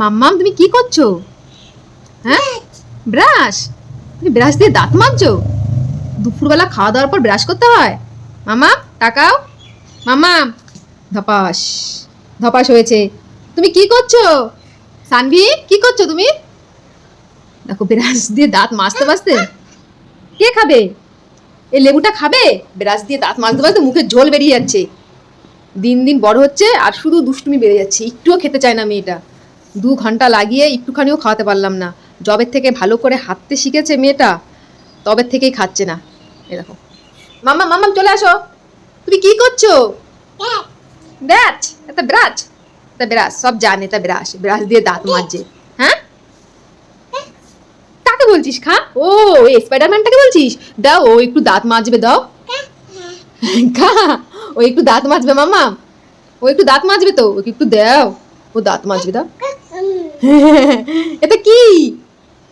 মাম্মাম তুমি কি করছ? হ্যাঁ? ব্রাশ? তুমি ব্রাশ দিয়ে দাঁত মাজছো? দুপুরবেলা খাওয়া দাওয়ার পর ব্রাশ করতে হয়? মামা টাকাও মামা, ধপাস। ধপাস হয়েছে। তুমি কি করছ? সানভি, কি করছ তুমি? দেখো, ব্রাশ দিয়ে দাঁত মাজতে মাজতে কে খাবে? এই লেবুটা খাবে? ব্রাশ দিয়ে দাঁত মাজতে মাজতে মুখে ঝোল বেরিয়ে যাচ্ছে। দিন দিন বড় হচ্ছে আর শুধু দুষ্টুমি বেড়ে যাচ্ছে। একটুও খেতে চায় না মেয়েটা। দু ঘণ্টা লাগিয়ে একটুখানিও খাওয়াতে পারলাম না। জবের থেকে ভালো করে হাঁটতে শিখেছে মেয়েটা তবের থেকেই খাচ্ছে না। এ দেখো। মাম্মা, মাম্মাম, চলে আসো। তুমি কি করছ? ব্রাশ এটা ব্রাশ এটা ব্রাশ সব জানে এটা ব্রাশ ব্রাশ দিয়ে দাঁত মাজছে। হ্যাঁ? কাকে বলছিস, খা? ও, এই স্পাইডারম্যানটাকে বলছিস? দাও, ও একটু দাঁত মাজবে, দাও। খা, ও একটু দাঁত মাজবে মামা ও একটু দাঁত মাজবে তো, ওকে একটু দাও। ও দাঁত মাজবে, দাও। এটা কি?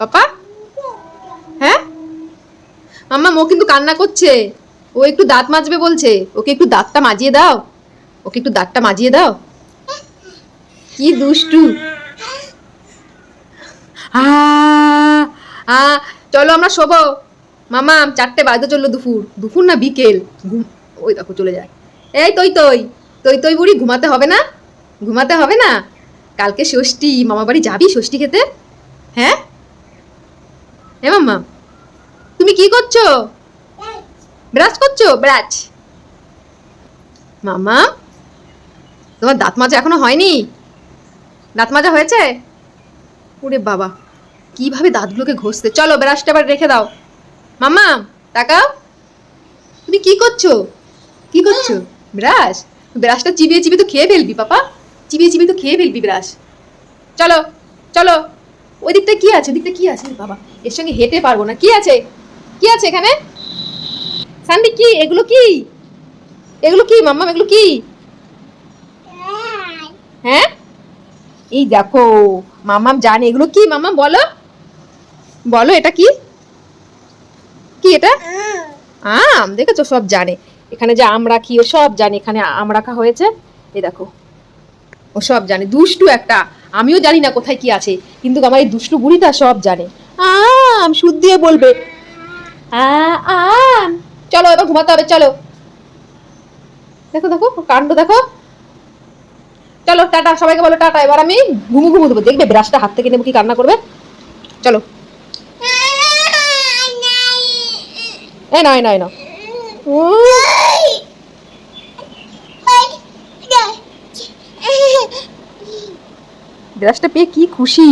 পাপা হ্যাঁ? মাম্মা ও কিন্তু কান্না করছে। ও একটু দাঁত মাজবে বলছে। ওকে একটু দাঁতটা মাজিয়ে দাও। ওকে একটু দাঁতটা মাজিয়ে দাও। কি দুষ্টু। আ চলো আমরা শোবো। মামা চারটে বাজতে চলল দুপুর। দুপুর না বিকেল। ঘুম, ওই দেখো চলে যায়। এই তই তই তই তই বুড়ি ঘুমাতে হবে না? ঘুমাতে হবে না? কালকে ষষ্ঠী মামা বাড়ি যাবি ষষ্ঠী খেতে? হ্যাঁ? হ্যাঁ মাম্মা। তুমি কি করছ? ব্রাশ করছ? ব্রাশ। মামা তোমার দাঁত মাজা এখনও হয়নি? দাঁত মাজা হয়েছে? ওরে বাবা, কীভাবে দাঁতগুলোকে ঘষতে? চলো ব্রাশটা আবার রেখে দাও। মামা তাকাও। তুমি কি করছ? কি করছ? ব্রাশ? ব্রাশটা চিবিয়ে চিবিয়ে তো খেয়ে ফেলবি, পাপা। চিবিয়ে চিবিয়ে তো খেয়ে ফেলবি ব্রাশ। চলো চলো। ওই দিকটা কি আছে? দিকটা কি আছে? বাবা, এর সঙ্গে হেঁটে পারব না। কি আছে? কি আছে এখানে? সান্ডি কি? এগুলো কি? এগুলো কি মাম্মা এগুলো কি? হ্যাঁ? এই দেখো মামাম জানে। এগুলো কি মামাম বলো। বলো, এটা কি? কি এটা? আম। দেখেছ? সব জানে। এখানে যে আম রাখি সব জানে। এখানে আম রাখা হয়েছে। এই দেখো ও সব জানে। দুষ্টু একটা। আমিও জানি না কোথায় কি আছে, কিন্তু আমার এই দুষ্টু বুড়িটা সব জানে। আম সুদ দিয়ে বলবে। আম। চলো এবার ঘুমাতে হবে, চলো। দেখো দেখো, কাণ্ড দেখো। চলো, টাটা, সবাইকে বলো টাটা। এবার আমি ঘুমু ঘুমু দেবো। দেখবে ব্রাশটা হাত থেকে নেব কি কান্না করবে? চলো। এ নয় নয় না। ব্রাশটা পেয়ে কি খুশি?